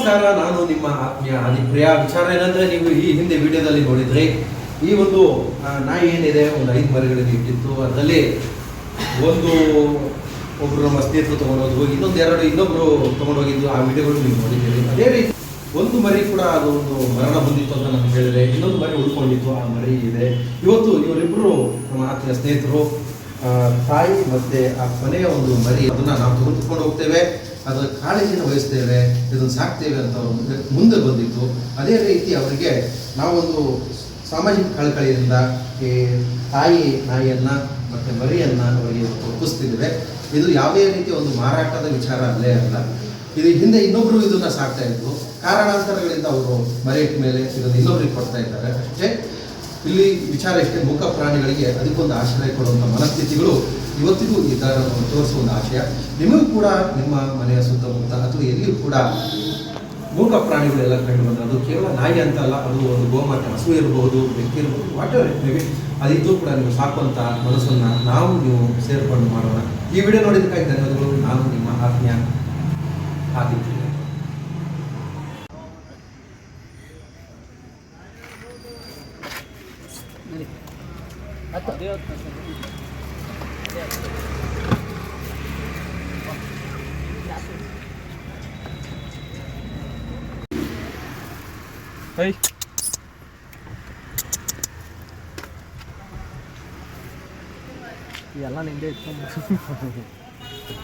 ನಮಸ್ಕಾರ, ನಾನು ನಿಮ್ಮ ಆತ್ಮೀಯ ಆದಿಪ್ರಿಯ ವಿಚಾರ ಏನಂದ್ರೆ, ನೀವು ಈ ಹಿಂದೆ ವಿಡಿಯೋದಲ್ಲಿ ನೋಡಿದ್ರಿ, ಈ ಒಂದು ನಾಯಿ ಏನಿದೆ, ಒಂದು ಐದು ಮರಿಗಳಲ್ಲಿ ಇಟ್ಟಿತ್ತು. ಅದರಲ್ಲಿ ಒಂದು ಒಬ್ರು ನಮ್ಮ ಸ್ನೇಹಿತರು ತಗೊಂಡೋದ್ರು ಇನ್ನೊಂದು ಎರಡು ಇನ್ನೊಬ್ರು ತಗೊಂಡೋಗಿದ್ದು, ಆ ವಿಡಿಯೋಗಳು ನೀವು ನೋಡಿದ್ದೀರಿ. ಅದೇ ರೀತಿ, ಒಂದು ಮರಿ ಕೂಡ ಅದು ಒಂದು ಮರಣ ಹೊಂದಿತ್ತು ಅಂತ ನಮ್ಗೆ ಹೇಳಿದ್ರೆ, ಇನ್ನೊಂದು ಮರಿ ಉಳ್ಕೊಂಡಿತ್ತು, ಆ ಮರಿ ಇದೆ. ಇವತ್ತು ಇವರಿಬ್ಬರು ನಮ್ಮ ಆತ್ಮೀಯ ಸ್ನೇಹಿತರು ತಾಯಿ ಮತ್ತೆ ಆ ಕೊನೆಯ ಒಂದು ಮರಿ, ಅದನ್ನ ನಾವು ತೆಗೆದುಕೊಂಡು ಹೋಗ್ತೇವೆ. ಅದರ ಕಾಳಜಿನ ವಹಿಸ್ತೇವೆ. ಇದನ್ನು ಸಾಕ್ತೇವೆ ಅಂತ ಅವರು ಮುಂದೆ- ಬಂದಿತ್ತು ಅದೇ ರೀತಿ ಅವರಿಗೆ ನಾವೊಂದು ಸಾಮಾಜಿಕ ಕಳಕಳಿಯಿಂದ ಈ ತಾಯಿ ನಾಯಿಯನ್ನ ಮತ್ತೆ ಮರಿಯನ್ನ ಅವರಿಗೆ ಒಪ್ಪಿಸ್ತಿದ್ದೇವೆ. ಇದು ಯಾವುದೇ ರೀತಿಯ ಒಂದು ಮಾರಾಟದ ವಿಚಾರ ಅಲ್ಲೇ ಅಲ್ಲ. ಇದು ಹಿಂದೆ ಇನ್ನೊಬ್ರು ಇದನ್ನ ಸಾಕ್ತಾ ಇದ್ರು. ಕಾರಣಾಂತರಗಳಿಂದ ಅವರು ಮರಿ ಮೇಲೆ ಇದನ್ನು ಇನ್ನೊಬ್ರಿಗೆ ಕೊಡ್ತಾ ಇದ್ದಾರೆ. ಅಷ್ಟೇ. ಇಲ್ಲಿ ವಿಚಾರ ಇಷ್ಟೇ ಮೂಕ ಪ್ರಾಣಿಗಳಿಗೆ ಅದಕ್ಕೊಂದು ಆಶ್ರಯ ಕೊಡುವಂಥ ಮನಸ್ಥಿತಿಗಳು ಇವತ್ತಿಗೂ ಇದ್ದಾರನ್ನು ತೋರಿಸುವ ಒಂದು ಆಶಯ. ನಿಮಗೂ ಕೂಡ ನಿಮ್ಮ ಮನೆಯ ಸುತ್ತಮುತ್ತ ಅಥವಾ ಎಲ್ಲಿಯೂ ಕೂಡ ಮೂಕ ಪ್ರಾಣಿಗಳೆಲ್ಲ ಕಂಡು ಬಂದ್ರೆ ಅದು ಕೇವಲ ನಾಯಿ ಅಂತ ಅಲ್ಲ, ಅದು ಒಂದು ಗೋಮಾತೆ ಹಸು ಇರಬಹುದು ಬೆಕ್ಕಿ ಇರಬಹುದು ವಾಟ್ ಎವರ್ ಇಟ್ ಮೇಬಿ ಅದಿದ್ದು ಕೂಡ ನೀವು ಸಾಕುವಂಥ ಮನಸ್ಸನ್ನ ನಾವು ನೀವು ಸೇರ್ಕೊಂಡು ಮಾಡೋಣ. ಈ ವಿಡಿಯೋ ನೋಡಿದ್ದಕ್ಕಾಗಿ ಧನ್ಯವಾದಗಳು. ನಾನು ನಿಮ್ಮ ಆತ್ಮೀಯ ಆದಿತ್ಯ. Hey. ಎಲ್ಲ ನಿಂದೆ ಇಟ್ಕೊಂಡು